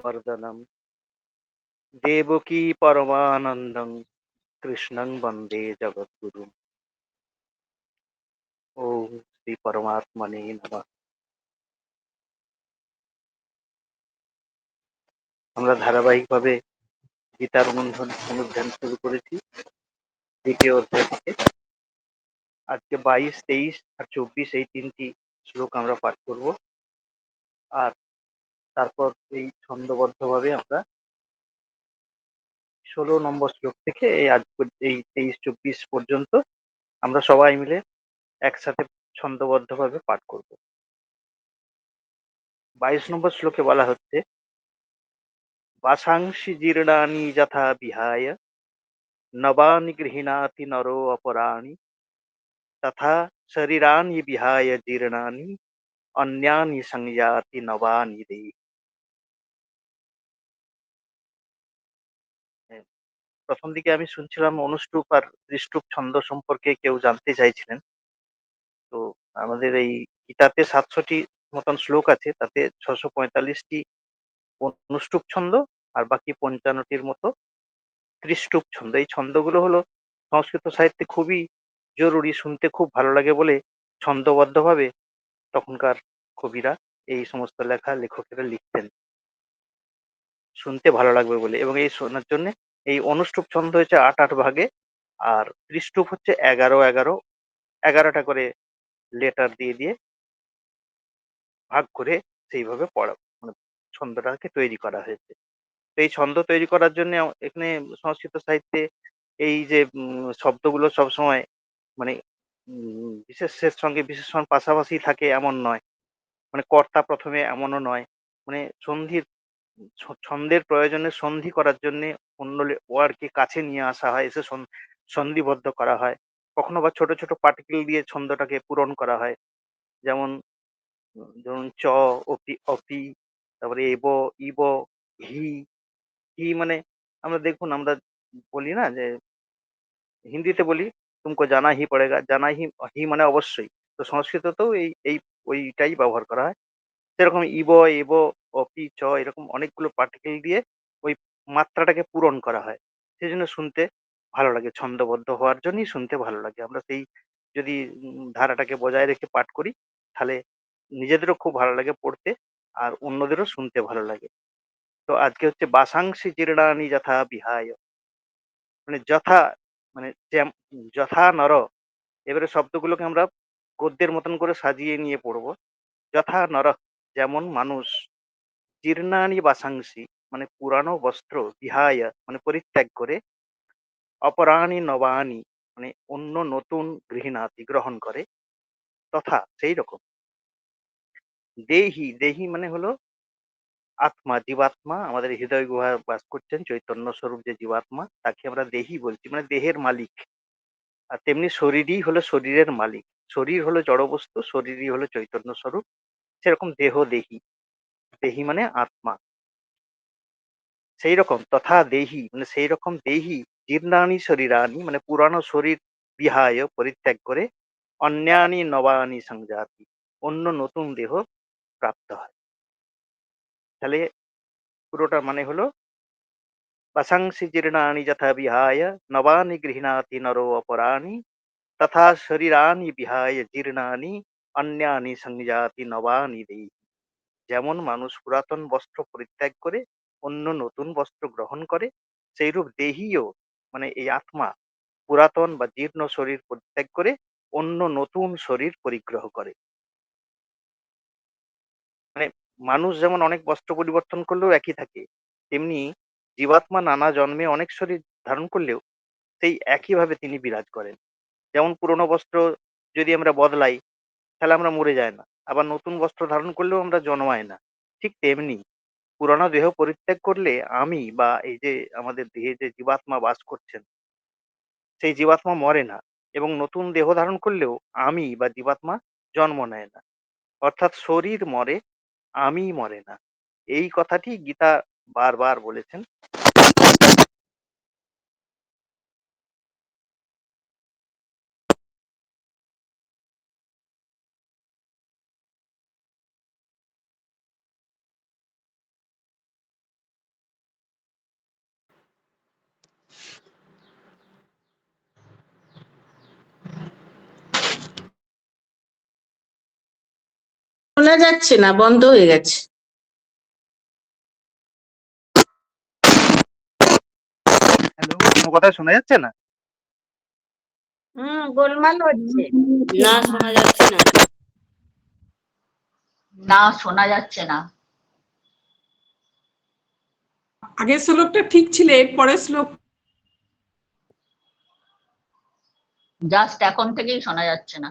মর্দনম দেবকী পরমানন্দং কৃষ্ণং বন্দে জগদ্গুরু ওম শ্রী পরমাত্মনে নমঃ আমরা ধারাবাহিকভাবে গীতার অনুধ্যান অনুধ্যান শুরু করেছি, দ্বিতীয় অধ্যায় থেকে। আজকে বাইশ, তেইশ আর চব্বিশ এই তিনটি শ্লোক আমরা পাঠ করব। আর তারপর এই ছন্দবদ্ধভাবে আমরা ষোলো নম্বর শ্লোক থেকে এই আজ এই তেইশ চব্বিশ পর্যন্ত আমরা সবাই মিলে একসাথে ছন্দবদ্ধভাবে পাঠ করব। বাইশ নম্বর শ্লোকে বলা হচ্ছে বাসাংশি জীর্ণানি যথা বিহায়, নবানি গৃহীণাতি নরো অপরাণী, তথা শরীরানি বিহায় জীর্ণানি, অন্যানি সংযাতি নবানি দেহি। প্রথম দিকে আমি শুনছিলাম অনুষ্টুপ আর ত্রিষ্টুপ ছন্দ সম্পর্কে কেউ জানতে চাইছিলেন। তো আমাদের এই গীতাতে সাতশোটি মতন শ্লোক আছে, তাতে ছশো পঁয়তাল্লিশটি অনুষ্টুপ ছন্দ আর বাকি পঞ্চান্নটির মতো ত্রিষ্টুপ ছন্দ। এই ছন্দগুলো হলো সংস্কৃত সাহিত্যে খুবই জরুরি, শুনতে খুব ভালো লাগে বলে ছন্দবদ্ধভাবে তখনকার কবিরা এই সমস্ত লেখা লেখকেরা লিখতেন। শুনতে ভালো লাগবে বলে এবং এই শোনার জন্য এই অনুষ্টুপ ছন্দ হয়েছে আট আট ভাগে আর ত্রিষ্টুপ হচ্ছে এগারো এগারো, এগারোটা করে লেটার দিয়ে দিয়ে ভাগ করে সেইভাবে পড়া মানে ছন্দটাকে তৈরি করা হয়েছে। এই ছন্দ তৈরি করার জন্য এখানে সংস্কৃত সাহিত্যে এই যে শব্দগুলো সবসময় মানে বিশেষের সঙ্গে বিশেষণ পাশাপাশি থাকে এমন নয়। মানে কর্তা প্রথমে এমনও নয়। মানে সন্ধির ছন্দের প্রয়োজনে সন্ধি করার জন্য অন্য ওয়ার্ডকে কাছে নিয়ে আসা হয়, এসে সন- সন্ধিবদ্ধ করা হয়। কখনো বা ছোট ছোট পার্টিকেল দিয়ে ছন্দটাকে পূরণ করা হয়। যেমন, ধরুন চ, অপি অপি, তারপরে এব, ইব, হি হি মানে আমরা দেখুন, আমরা বলি না যে, হিন্দিতে বলি, তুমকো জানা হি পড়েগা। জানা হি হি মানে অবশ্যই। তো সংস্কৃততেও এই এই, ওইটাই ব্যবহার করা হয়। সেরকম ইব এব পি চ এরকম অনেকগুলো পার্টিকেল দিয়ে ওই মাত্রাটাকে পূরণ করা হয়। সেই জন্য শুনতে ভালো লাগে, ছন্দবদ্ধ হওয়ার জন্যই শুনতে ভালো লাগে। আমরা সেই যদি ধারাটাকে বজায় রেখে পাঠ করি, তাহলে নিজেদেরও খুব ভালো লাগে পড়তে আর অন্যদেরও শুনতে ভালো লাগে। তো আজকে হচ্ছে বাসাংশি জীর্ণানি যথা বিহায়। মানে যথা মানে যথা নর। এবারে শব্দগুলোকে আমরা গদ্যের মতন করে সাজিয়ে নিয়ে পড়ব। যথা নর। যেমন মানুষ জীর্ণানি বাসাংশি মানে পুরানো বস্ত্র বিহায় মানে পরিত্যাগ করে অপরাণী নবানি মানে অন্য নতুন গৃহীণাতি গ্রহণ করে, তথা সেই রকম। দেহি দেহি মানে হলো আত্মা, জীবাত্মা আমাদের হৃদয় গুহা বাস করছেন, চৈতন্য স্বরূপ যে জীবাত্মা, তাকে আমরা দেহি বলছি মানে দেহের মালিক। আর তেমনি শরীরই হলো শরীরের মালিক। শরীর হলো জড়বস্তু, শরীরই হলো চৈতন্য স্বরূপ। সেরকম দেহ দেহি। দেহি মানে আত্মা। সেই রকম তথা দেহি মানে সেই রকম দেহি, জীর্ণানি শরীরানি মানে পুরানো শরীর বিহায় পরিত্যাগ করে অন্যানি নবানি সংজাতি, অন্য নতুন দেহ প্রাপ্ত হয়। তাহলে পুরোটা মানে হলো বাসাংসি জীর্ণানি যথা বিহায়, নবানি গৃহীণাতি নরো অপরাণী, তথা শরীরানি বিহায় জীর্ণানি অন্যানি সংজাতি নবানি দেহি যেমন মানুষ পুরাতন বস্ত্র পরিত্যাগ করে, অন্য নতুন বস্ত্র গ্রহণ করে, সেইরূপ দেহীও মানে এই আত্মা পুরাতন বা জীর্ণ শরীর পরিত্যাগ করে, অন্য নতুন শরীর পরিগ্রহ করে। মানে মানুষ যেমন অনেক বস্ত্র পরিবর্তন করলেও একই থাকে, তেমনি জীবাত্মা নানা জন্মে অনেক শরীর ধারণ করলেও সেই একইভাবে তিনি বিরাজ করেন। যেমন পুরনো বস্ত্র যদি আমরা বদলাই তাহলে আমরা মরে যায় না। আবার নতুন বস্ত্র ধারণ করলেও আমরা জন্মায় না। ঠিক তেমনি পুরানো দেহ পরিত্যাগ করলে আমি বা এই যে আমাদের দেহে যে জীবাত্মা বাস করছেন সেই জীবাত্মা মরে না এবং নতুন দেহ ধারণ করলেও আমি বা জীবাত্মা জন্ম নেয় না। অর্থাৎ শরীর মরে, আমি মরে না। এই কথাটি গীতা বারবার বলেছেন। শোনা যাচ্ছে না বন্ধ হয়ে গেছে। হ্যালো কোনো কথা শোনা যাচ্ছে না? হুম গোলমাল হচ্ছে। না শোনা যাচ্ছে না। না শোনা যাচ্ছে না। আগের শ্লোকটা ঠিক ছিল এর পরের শ্লোক। জাস্ট এখন থেকেই শোনা যাচ্ছে না।